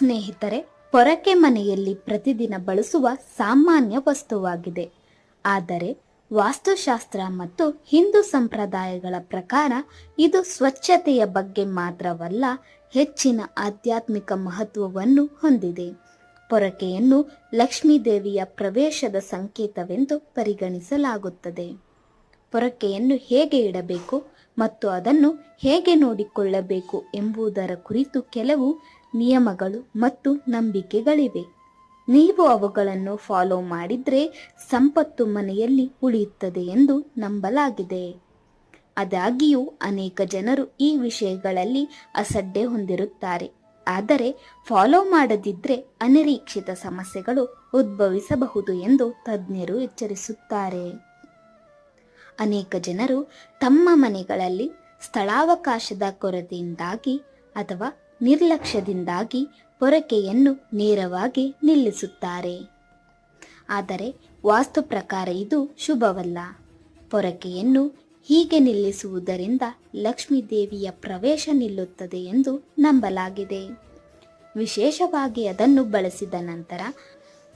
ಸ್ನೇಹಿತರೆ, ಪೊರಕೆ ಮನೆಯಲ್ಲಿ ಪ್ರತಿದಿನ ಬಳಸುವ ಸಾಮಾನ್ಯ ವಸ್ತುವಾಗಿದೆ. ಆದರೆ, ವಾಸ್ತುಶಾಸ್ತ್ರ ಮತ್ತು ಹಿಂದೂ ಸಂಪ್ರದಾಯಗಳ ಪ್ರಕಾರ ಇದು ಸ್ವಚ್ಛತೆಯ ಬಗ್ಗೆ ಮಾತ್ರವಲ್ಲ, ಹೆಚ್ಚಿನ ಆಧ್ಯಾತ್ಮಿಕ ಮಹತ್ವವನ್ನು ಹೊಂದಿದೆ. ಪೊರಕೆಯನ್ನು ಲಕ್ಷ್ಮೀದೇವಿಯ ಪ್ರವೇಶದ ಸಂಕೇತವೆಂದು ಪರಿಗಣಿಸಲಾಗುತ್ತದೆ. ಪೊರಕೆಯನ್ನು ಹೇಗೆ ಇಡಬೇಕು ಮತ್ತು ಅದನ್ನು ಹೇಗೆ ನೋಡಿಕೊಳ್ಳಬೇಕು ಎಂಬುದರ ಕುರಿತು ಕೆಲವು ನಿಯಮಗಳು ಮತ್ತು ನಂಬಿಕೆಗಳಿವೆ. ನೀವು ಅವುಗಳನ್ನು ಫಾಲೋ ಮಾಡಿದ್ರೆ ಸಂಪತ್ತು ಮನೆಯಲ್ಲಿ ಉಳಿಯುತ್ತದೆ ಎಂದು ನಂಬಲಾಗಿದೆ. ಆದಾಗ್ಯೂ, ಅನೇಕ ಜನರು ಈ ವಿಷಯಗಳಲ್ಲಿ ಅಸಡ್ಡೆ ಹೊಂದಿರುತ್ತಾರೆ. ಆದರೆ ಫಾಲೋ ಮಾಡದಿದ್ದರೆ ಅನಿರೀಕ್ಷಿತ ಸಮಸ್ಯೆಗಳು ಉದ್ಭವಿಸಬಹುದು ಎಂದು ತಜ್ಞರು ಎಚ್ಚರಿಸುತ್ತಾರೆ. ಅನೇಕ ಜನರು ತಮ್ಮ ಮನೆಗಳಲ್ಲಿ ಸ್ಥಳಾವಕಾಶದ ಕೊರತೆಯಿಂದಾಗಿ ಅಥವಾ ನಿರ್ಲಕ್ಷ್ಯದಿಂದಾಗಿ ಪೊರಕೆಯನ್ನು ನೇರವಾಗಿ ನಿಲ್ಲಿಸುತ್ತಾರೆ. ಆದರೆ ವಾಸ್ತು ಪ್ರಕಾರ ಇದು ಶುಭವಲ್ಲ. ಪೊರಕೆಯನ್ನು ಹೀಗೆ ನಿಲ್ಲಿಸುವುದರಿಂದ ಲಕ್ಷ್ಮೀ ದೇವಿಯ ಪ್ರವೇಶ ನಿಲ್ಲುತ್ತದೆ ಎಂದು ನಂಬಲಾಗಿದೆ. ವಿಶೇಷವಾಗಿ ಅದನ್ನು ಬಳಸಿದ ನಂತರ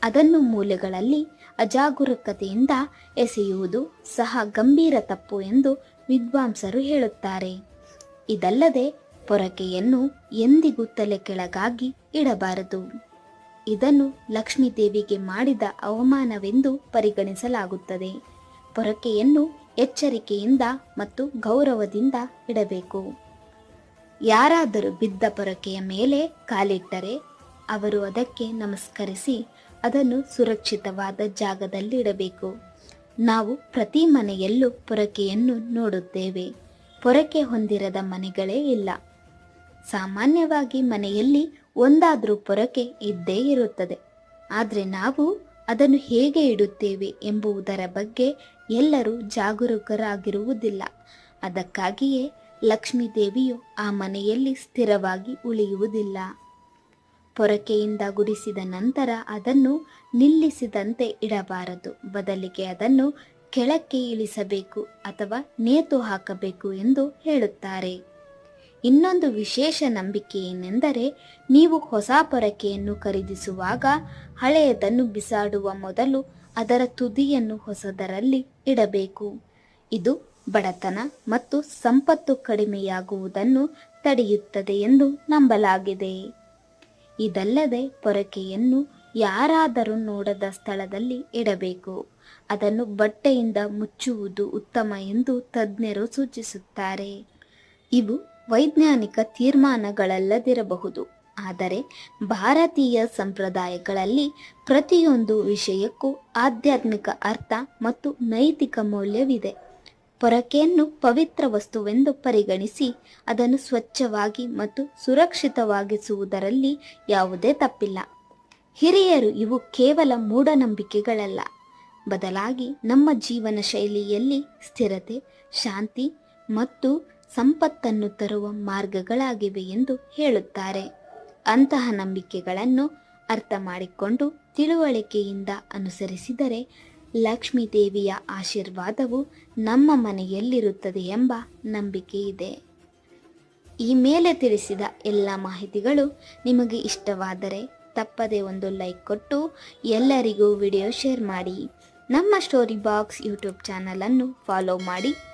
ಅದನ್ನು ಮೂಲೆಗಳಲ್ಲಿ ಅಜಾಗರೂಕತೆಯಿಂದ ಎಸೆಯುವುದು ಸಹ ಗಂಭೀರ ತಪ್ಪು ಎಂದು ವಿದ್ವಾಂಸರು ಹೇಳುತ್ತಾರೆ. ಇದಲ್ಲದೆ ಪೊರಕೆಯನ್ನು ಎಂದಿಗೂ ತಲೆ ಕೆಳಗಾಗಿ ಇಡಬಾರದು. ಇದನ್ನು ಲಕ್ಷ್ಮೀದೇವಿಗೆ ಮಾಡಿದ ಅವಮಾನವೆಂದು ಪರಿಗಣಿಸಲಾಗುತ್ತದೆ. ಪೊರಕೆಯನ್ನು ಎಚ್ಚರಿಕೆಯಿಂದ ಮತ್ತು ಗೌರವದಿಂದ ಇಡಬೇಕು. ಯಾರಾದರೂ ಬಿದ್ದ ಪೊರಕೆಯ ಮೇಲೆ ಕಾಲಿಟ್ಟರೆ ಅವರು ಅದಕ್ಕೆ ನಮಸ್ಕರಿಸಿ ಅದನ್ನು ಸುರಕ್ಷಿತವಾದ ಜಾಗದಲ್ಲಿ ಇಡಬೇಕು. ನಾವು ಪ್ರತಿ ಮನೆಯಲ್ಲೂ ಪೊರಕೆಯನ್ನು ನೋಡುತ್ತೇವೆ. ಪೊರಕೆ ಹೊಂದಿರದ ಮನೆಗಳೇ ಇಲ್ಲ. ಸಾಮಾನ್ಯವಾಗಿ ಮನೆಯಲ್ಲಿ ಒಂದಾದರೂ ಪೊರಕೆ ಇದ್ದೇ ಇರುತ್ತದೆ. ಆದರೆ ನಾವು ಅದನ್ನು ಹೇಗೆ ಇಡುತ್ತೇವೆ ಎಂಬುದರ ಬಗ್ಗೆ ಎಲ್ಲರೂ ಜಾಗರೂಕರಾಗಿರುವುದಿಲ್ಲ. ಅದಕ್ಕಾಗಿಯೇ ಲಕ್ಷ್ಮೀ ದೇವಿಯು ಆ ಮನೆಯಲ್ಲಿ ಸ್ಥಿರವಾಗಿ ಉಳಿಯುವುದಿಲ್ಲ. ಪೊರಕೆಯಿಂದ ಗುಡಿಸಿದ ನಂತರ ಅದನ್ನು ನಿಲ್ಲಿಸಿದಂತೆ ಇಡಬಾರದು. ಬದಲಿಗೆ ಅದನ್ನು ಕೆಳಕ್ಕೆ ಇಳಿಸಬೇಕು ಅಥವಾ ನೇತು ಹಾಕಬೇಕು ಎಂದು ಹೇಳುತ್ತಾರೆ. ಇನ್ನೊಂದು ವಿಶೇಷ ನಂಬಿಕೆ ಏನೆಂದರೆ ನೀವು ಹೊಸ ಪೊರಕೆಯನ್ನು ಖರೀದಿಸುವಾಗ ಹಳೆಯದನ್ನು ಬಿಸಾಡುವ ಮೊದಲು ಅದರ ತುದಿಯನ್ನು ಹೊಸದರಲ್ಲಿ ಇಡಬೇಕು. ಇದು ಬಡತನ ಮತ್ತು ಸಂಪತ್ತು ಕಡಿಮೆಯಾಗುವುದನ್ನು ತಡೆಯುತ್ತದೆ ಎಂದು ನಂಬಲಾಗಿದೆ. ಇದಲ್ಲದೆ ಪೊರಕೆಯನ್ನು ಯಾರಾದರೂ ನೋಡದ ಸ್ಥಳದಲ್ಲಿ ಇಡಬೇಕು. ಅದನ್ನು ಬಟ್ಟೆಯಿಂದ ಮುಚ್ಚುವುದು ಉತ್ತಮ ಎಂದು ತಜ್ಞರು ಸೂಚಿಸುತ್ತಾರೆ. ಇವು ವೈಜ್ಞಾನಿಕ ತೀರ್ಮಾನಗಳಲ್ಲದಿರಬಹುದು. ಆದರೆ ಭಾರತೀಯ ಸಂಪ್ರದಾಯಗಳಲ್ಲಿ ಪ್ರತಿಯೊಂದು ವಿಷಯಕ್ಕೂ ಆಧ್ಯಾತ್ಮಿಕ ಅರ್ಥ ಮತ್ತು ನೈತಿಕ ಮೌಲ್ಯವಿದೆ. ಪೊರಕೆಯನ್ನು ಪವಿತ್ರ ವಸ್ತುವೆಂದು ಪರಿಗಣಿಸಿ ಅದನ್ನು ಸ್ವಚ್ಛವಾಗಿ ಮತ್ತು ಸುರಕ್ಷಿತವಾಗಿಸುವುದರಲ್ಲಿ ಯಾವುದೇ ತಪ್ಪಿಲ್ಲ. ಹಿರಿಯರು ಇವು ಕೇವಲ ಮೂಢನಂಬಿಕೆಗಳಲ್ಲ. ಬದಲಾಗಿ ನಮ್ಮ ಜೀವನ ಶೈಲಿಯಲ್ಲಿ ಸ್ಥಿರತೆ, ಶಾಂತಿ ಮತ್ತು ಸಂಪತ್ತನ್ನು ತರುವ ಮಾರ್ಗಗಳಾಗಿವೆ ಎಂದು ಹೇಳುತ್ತಾರೆ. ಅಂತಹ ನಂಬಿಕೆಗಳನ್ನು ಅರ್ಥ ಮಾಡಿಕೊಂಡು ತಿಳುವಳಿಕೆಯಿಂದ ಅನುಸರಿಸಿದರೆ ಲಕ್ಷ್ಮೀ ದೇವಿಯ ಆಶೀರ್ವಾದವು ನಮ್ಮ ಮನೆಯಲ್ಲಿರುತ್ತದೆ ಎಂಬ ನಂಬಿಕೆ ಇದೆ. ಈ ಮೇಲೆ ತಿಳಿಸಿದ ಎಲ್ಲ ಮಾಹಿತಿಗಳು ನಿಮಗೆ ಇಷ್ಟವಾದರೆ ತಪ್ಪದೆ ಒಂದು ಲೈಕ್ ಕೊಟ್ಟು ಎಲ್ಲರಿಗೂ ವಿಡಿಯೋ ಶೇರ್ ಮಾಡಿ. ನಮ್ಮ ಸ್ಟೋರಿ ಬಾಕ್ಸ್ ಯೂಟ್ಯೂಬ್ ಚಾನಲನ್ನು ಫಾಲೋ ಮಾಡಿ.